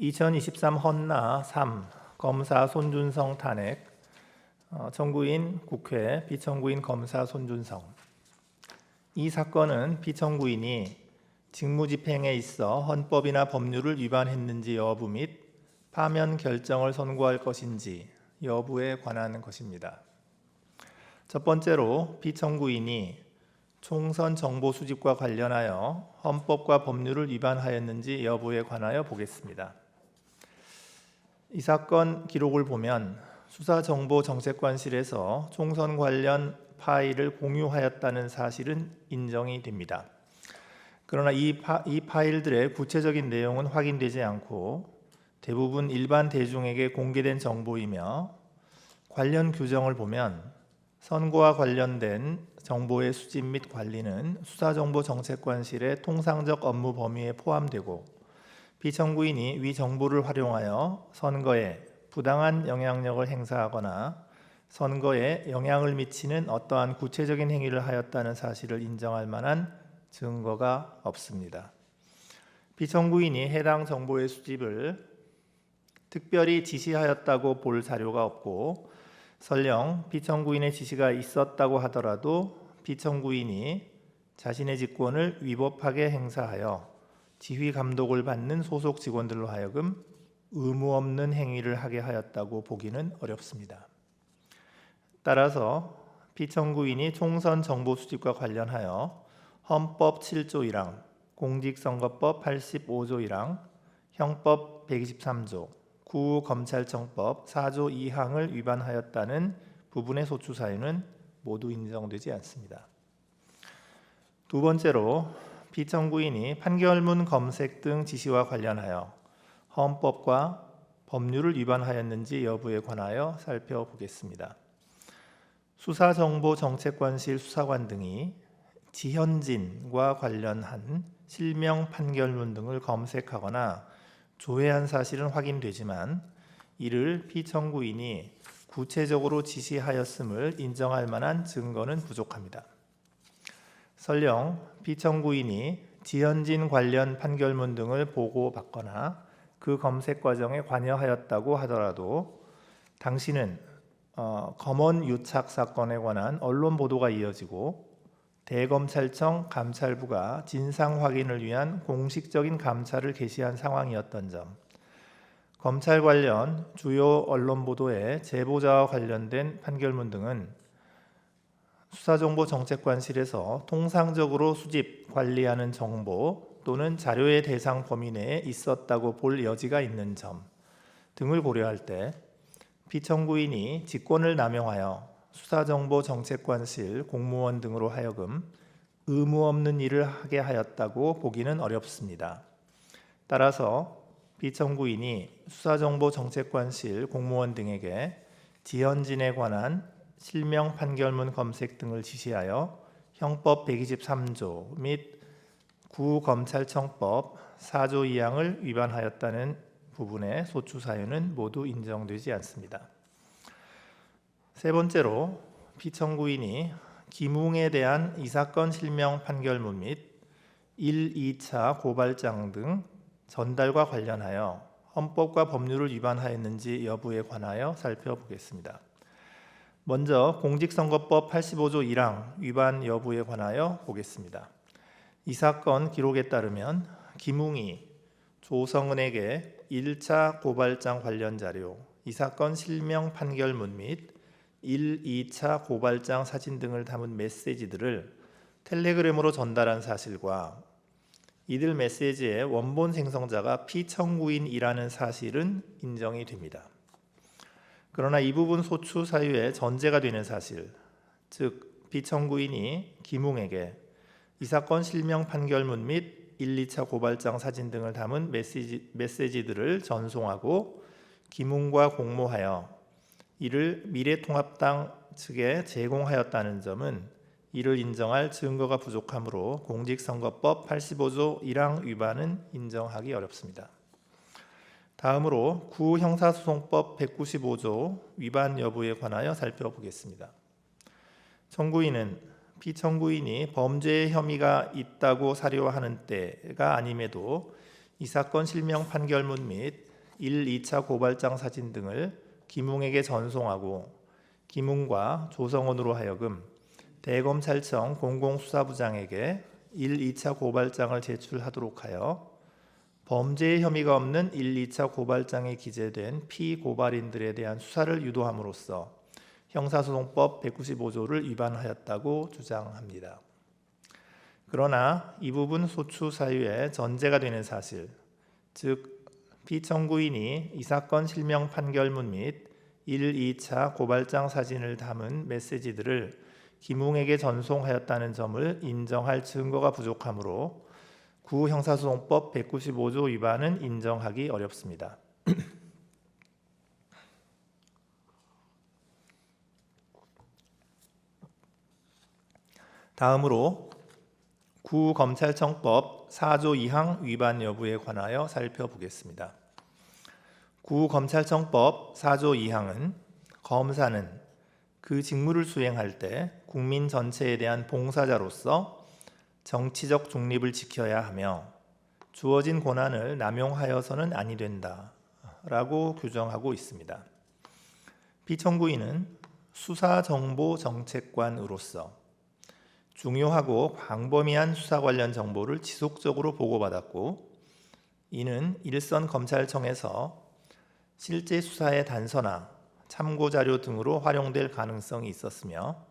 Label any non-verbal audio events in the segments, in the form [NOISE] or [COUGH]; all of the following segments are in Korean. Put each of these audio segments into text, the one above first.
2023 헌나 3 검사 손준성 탄핵 어, 청구인 국회 비청구인 검사 손준성 이 사건은 비청구인이 직무집행에 있어 헌법이나 법률을 위반했는지 여부 및 파면 결정을 선고할 것인지 여부에 관한 것입니다. 첫 번째로 비청구인이 총선 정보 수집과 관련하여 헌법과 법률을 위반하였는지 여부에 관하여 보겠습니다. 이 사건 기록을 보면 수사정보정책관실에서 총선 관련 파일을 공유하였다는 사실은 인정이 됩니다. 그러나 이, 파, 이 파일들의 구체적인 내용은 확인되지 않고 대부분 일반 대중에게 공개된 정보이며 관련 규정을 보면 선거와 관련된 정보의 수집 및 관리는 수사정보정책관실의 통상적 업무 범위에 포함되고 비청구인이 위 정보를 활용하여 선거에 부당한 영향력을 행사하거나 선거에 영향을 미치는 어떠한 구체적인 행위를 하였다는 사실을 인정할 만한 증거가 없습니다. 비청구인이 해당 정보의 수집을 특별히 지시하였다고 볼 자료가 없고 설령 비청구인의 지시가 있었다고 하더라도 비청구인이 자신의 직권을 위법하게 행사하여 지휘 감독을 받는 소속 직원들로 하여금 의무 없는 행위를 하게 하였다고 보기는 어렵습니다. 따라서 비청구인이 총선 정보 수집과 관련하여 헌법 7조 1항, 공직선거법 85조 1항, 형법 123조, 구검찰청법 4조 2항을 위반하였다는 부분의 소추 사유는 모두 인정되지 않습니다. 두 번째로 비청구인이 판결문 검색 등 지시와 관련하여 헌법과 법률을 위반하였는지 여부에 관하여 살펴보겠습니다. 수사정보정책관실 수사관 등이 지현진과 관련한 실명 판결문 등을 검색하거나 조회한 사실은 확인되지만 이를 피청구인이 구체적으로 지시하였음을 인정할 만한 증거는 부족합니다. 설령 피청구인이 지현진 관련 판결문 등을 보고받거나 그 검색 과정에 관여하였다고 하더라도 당시는 어, 검언 유착 사건에 관한 언론 보도가 이어지고 대검찰청 감찰부가 진상 확인을 위한 공식적인 감찰을 개시한 상황이었던 점, 검찰 관련 주요 언론 보도의 제보자와 관련된 판결문 등은 수사정보정책관실에서 통상적으로 수집 관리하는 정보 또는 자료의 대상 범위 내에 있었다고 볼 여지가 있는 점 등을 고려할 때 피청구인이 직권을 남용하여 수사정보정책관실 공무원 등으로 하여금 의무 없는 일을 하게 하였다고 보기는 어렵습니다. 따라서 비청구인이 수사정보정책관실 공무원 등에게 지현진에 관한 실명 판결문 검색 등을 지시하여 형법 123조 및 구검찰청법 4조 2항을 위반하였다는 부분의 소추 사유는 모두 인정되지 않습니다. 세 번째로 피청구인이 김웅에 대한 이 사건 실명 판결문 및 1, 2차 고발장 등 전달과 관련하여 헌법과 법률을 위반하였는지 여부에 관하여 살펴보겠습니다. 먼저 공직선거법 85조 1항 위반 여부에 관하여 보겠습니다. 이 사건 기록에 따르면 김웅이 조성은에게 1차 고발장 관련 자료, 이 사건 실명 판결문 및 1, 2차 고발장 사진 등을 담은 메시지들을 텔레그램으로 전달한 사실과 이들 메시지의 원본 생성자가 피청구인이라는 사실은 인정이 됩니다. 그러나 이 부분 소추 사유의 전제가 되는 사실, 즉 비청구인이 김웅에게 이 사건 실명 판결문 및 1, 2차 고발장 사진 등을 담은 메시지, 메시지들을 전송하고 김웅과 공모하여 이를 미래통합당 측에 제공하였다는 점은 이를 인정할 증거가 부족하므로 공직선거법 85조 1항 위반은 인정하기 어렵습니다. 다음으로 구형사소송법 195조 위반 여부에 관하여 살펴보겠습니다. 청구인은 피청구인이 범죄의 혐의가 있다고 사료하는 때가 아님에도 이 사건 실명 판결문 및 1, 2차 고발장 사진 등을 김웅에게 전송하고 김웅과 조성원으로 하여금 대검찰청 공공수사부장에게 1, 2차 고발장을 제출하도록 하여 범죄 혐의가 없는 1, 2차 고발장에 기재된 피고발인들에 대한 수사를 유도함으로써 형사소송법 195조를 위반하였다고 주장합니다. 그러나 이 부분 소추 사유의 전제가 되는 사실, 즉 피청구인이 이 사건 실명 판결문 및 1, 2차 고발장 사진을 담은 메시지들을 김웅에게 전송하였다는 점을 인정할 증거가 부족하므로 구 형사소송법 195조 위반은 인정하기 어렵습니다. [CLEARS THROAT] 다음으로 구 검찰청법 4조 2항 위반 여부에 관하여 살펴보겠습니다. 구 검찰청법 4조 2항은 검사는 그 직무를 수행할 때 국민 전체에 대한 봉사자로서 정치적 중립을 지켜야 하며 주어진 권한을 남용하여서는 아니 된다 라고 규정하고 있습니다. 비청구인은 수사정보정책관으로서 중요하고 광범위한 수사 관련 정보를 지속적으로 보고받았고 이는 일선 검찰청에서 실제 수사의 단서나 참고 자료 등으로 활용될 가능성이 있었으며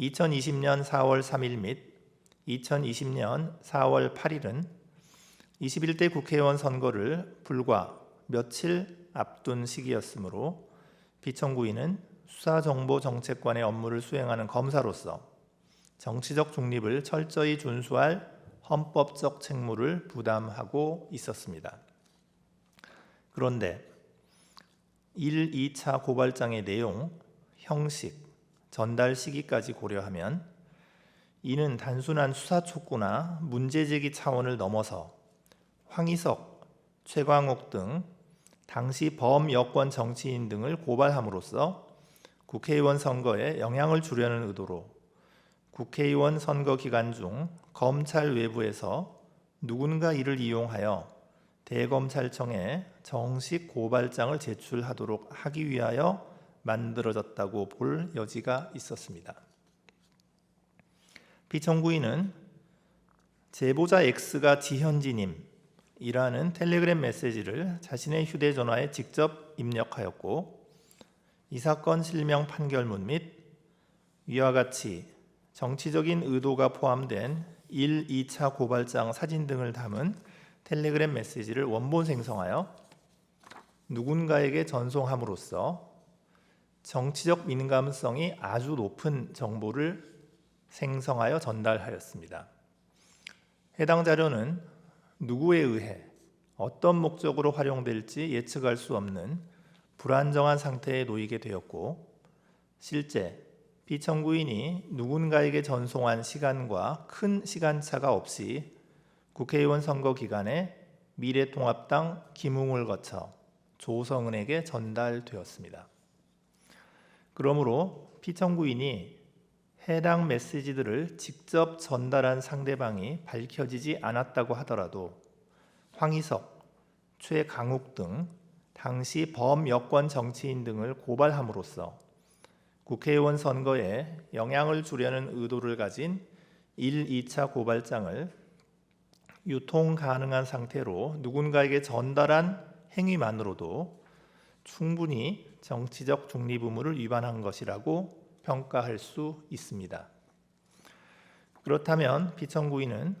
2020년 4월 3일 및 2020년 4월 8일은 21대 국회의원 선거를 불과 며칠 앞둔 시기였으므로 비청구인은 수사정보정책관의 업무를 수행하는 검사로서 정치적 중립을 철저히 준수할 헌법적 책무를 부담하고 있었습니다. 그런데 1, 2차 고발장의 내용, 형식, 전달 시기까지 고려하면 이는 단순한 수사 촉구나 문제 제기 차원을 넘어서 황희석, 최광욱 등 당시 범여권 정치인 등을 고발함으로써 국회의원 선거에 영향을 주려는 의도로 국회의원 선거 기간 중 검찰 외부에서 누군가 이를 이용하여 대검찰청에 정식 고발장을 제출하도록 하기 위하여 만들어졌다고 볼 여지가 있었습니다. 비청구인은 제보자 X가 지현진임이라는 텔레그램 메시지를 자신의 휴대전화에 직접 입력하였고 이 사건 실명 판결문 및 위와 같이 정치적인 의도가 포함된 1, 2차 고발장 사진 등을 담은 텔레그램 메시지를 원본 생성하여 누군가에게 전송함으로써 정치적 민감성이 아주 높은 정보를 생성하여 전달하였습니다. 해당 자료는 누구에 의해 어떤 목적으로 활용될지 예측할 수 없는 불안정한 상태에 놓이게 되었고 실제 비청구인이 누군가에게 전송한 시간과 큰 시간차가 없이 국회의원 선거 기간에 미래통합당 김웅을 거쳐 조성은에게 전달되었습니다. 그러므로 피청구인이 해당 메시지들을 직접 전달한 상대방이 밝혀지지 않았다고 하더라도 황희석, 최강욱 등 당시 범여권 정치인 등을 고발함으로써 국회의원 선거에 영향을 주려는 의도를 가진 1, 2차 고발장을 유통 가능한 상태로 누군가에게 전달한 행위만으로도 충분히 정치적 중립 의무를 위반한 것이라고 평가할 수 있습니다. 그렇다면 비청구인은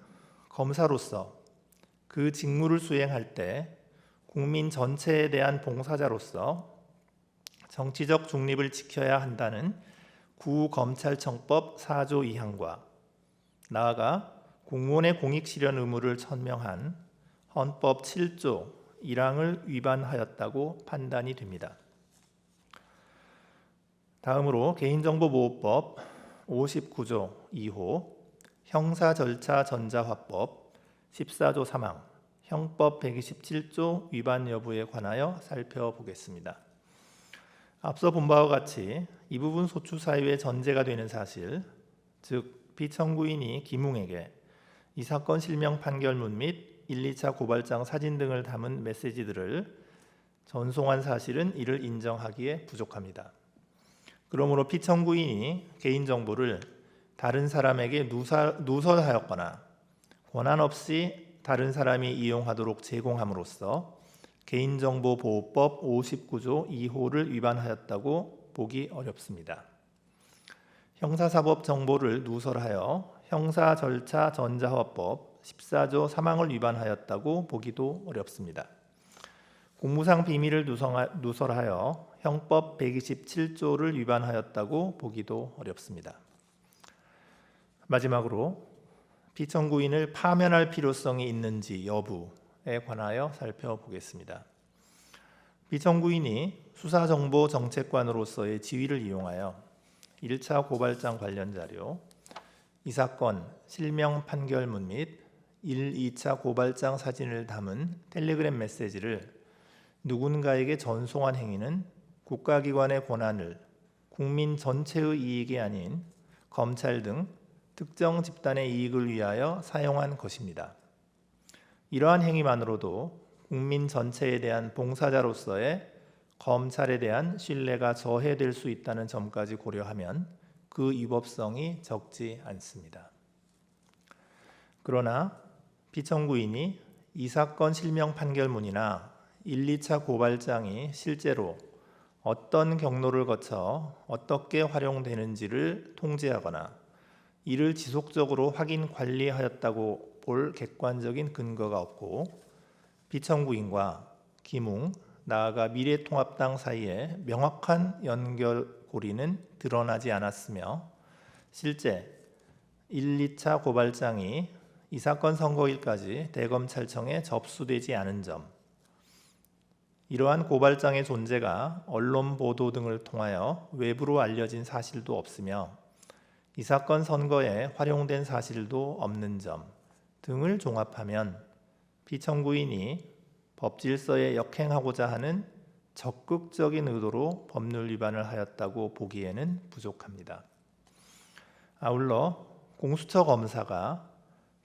검사로서 그 직무를 수행할 때 국민 전체에 대한 봉사자로서 정치적 중립을 지켜야 한다는 구검찰청법 4조 2항과 나아가 공무원의 공익 실현 의무를 천명한 헌법 7조 1항을 위반하였다고 판단이 됩니다. 다음으로 개인정보보호법 59조 2호 형사절차 전자화법 14조 3항 형법 127조 위반 여부에 관하여 살펴보겠습니다. 앞서 본 바와 같이 이 부분 소추 사유의 전제가 되는 사실, 즉 비청구인이 김웅에게 이 사건 실명 판결문 및 1, 2차 고발장 사진 등을 담은 메시지들을 전송한 사실은 이를 인정하기에 부족합니다. 그러므로 피청구인이 개인정보를 다른 사람에게 누설하였거나 권한 없이 다른 사람이 이용하도록 제공함으로써 개인정보보호법 59조 2호를 위반하였다고 보기 어렵습니다. 형사사법 정보를 누설하여 형사 절차 전자화법 14조 3항을 위반하였다고 보기도 어렵습니다. 공무상 비밀을 누설하여 형법 127조를 위반하였다고 보기도 어렵습니다. 마지막으로 피청구인을 파면할 필요성이 있는지 여부에 관하여 살펴보겠습니다. 피청구인이 수사정보정책관으로서의 지위를 이용하여 1차 고발장 관련 자료, 이 사건 실명 판결문 및 1, 2차 고발장 사진을 담은 텔레그램 메시지를 누군가에게 전송한 행위는 국가기관의 권한을 국민 전체의 이익이 아닌 검찰 등 특정 집단의 이익을 위하여 사용한 것입니다. 이러한 행위만으로도 국민 전체에 대한 봉사자로서의 검찰에 대한 신뢰가 저해될 수 있다는 점까지 고려하면 그 위법성이 적지 않습니다. 그러나 피청구인이 이 사건 실명 판결문이나 1, 2차 고발장이 실제로 어떤 경로를 거쳐 어떻게 활용되는지를 통제하거나 이를 지속적으로 확인 관리하였다고 볼 객관적인 근거가 없고 비청구인과 김웅 나아가 미래통합당 사이에 명확한 연결고리는 드러나지 않았으며 실제 1, 2차 고발장이 이 사건 선거일까지 대검찰청에 접수되지 않은 점 이러한 고발장의 존재가 언론 보도 등을 통하여 외부로 알려진 사실도 없으며 이 사건 선거에 활용된 사실도 없는 점 등을 종합하면 피청구인이 법질서에 역행하고자 하는 적극적인 의도로 법률 위반을 하였다고 보기에는 부족합니다. 아울러 공수처 검사가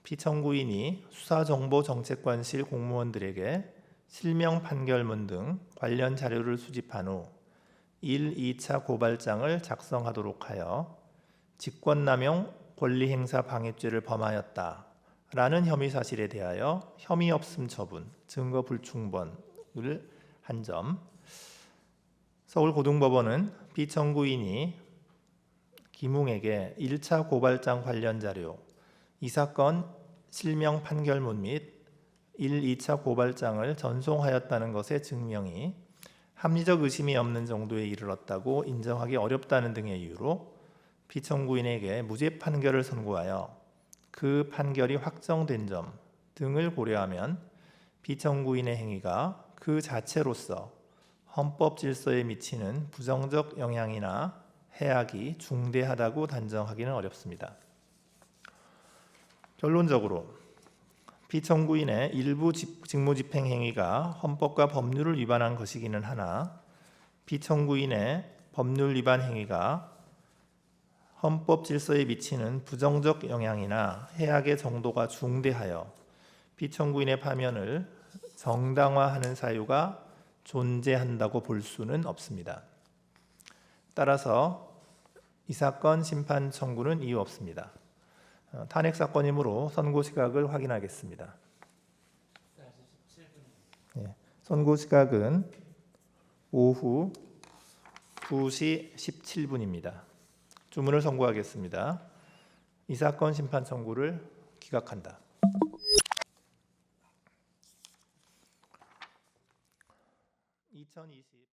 피청구인이 수사정보정책관실 공무원들에게 실명 판결문 등 관련 자료를 수집한 후 1, 2차 고발장을 작성하도록 하여 직권남용 권리행사 방해죄를 범하였다 라는 혐의 사실에 대하여 혐의 없음 처분, 증거 불충분을 한 점. 서울고등법원은 피청구인이 김웅에게 1차 고발장 관련 자료, 이 사건 실명 판결문 및 1, 2차 고발장을 전송하였다는 것의 증명이 합리적 의심이 없는 정도에 이르렀다고 인정하기 어렵다는 등의 이유로 피청구인에게 무죄 판결을 선고하여 그 판결이 확정된 점 등을 고려하면 피청구인의 행위가 그 자체로서 헌법 질서에 미치는 부정적 영향이나 해악이 중대하다고 단정하기는 어렵습니다. 결론적으로 피청구인의 일부 집- 직무 집행 행위가 헌법과 법률을 위반한 것이기는 하나 피청구인의 법률 위반 행위가 헌법 질서에 미치는 부정적 영향이나 해악의 정도가 중대하여 피청구인의 파면을 정당화하는 사유가 존재한다고 볼 수는 없습니다. 따라서 이 사건 심판 청구는 이유 없습니다. 어, 탄핵 사건이므로 선고 시각을 확인하겠습니다. 예, 선고 시각은 오후 2시 17분입니다. 주문을 선고하겠습니다. 이 사건 심판 청구를 기각한다. (2020)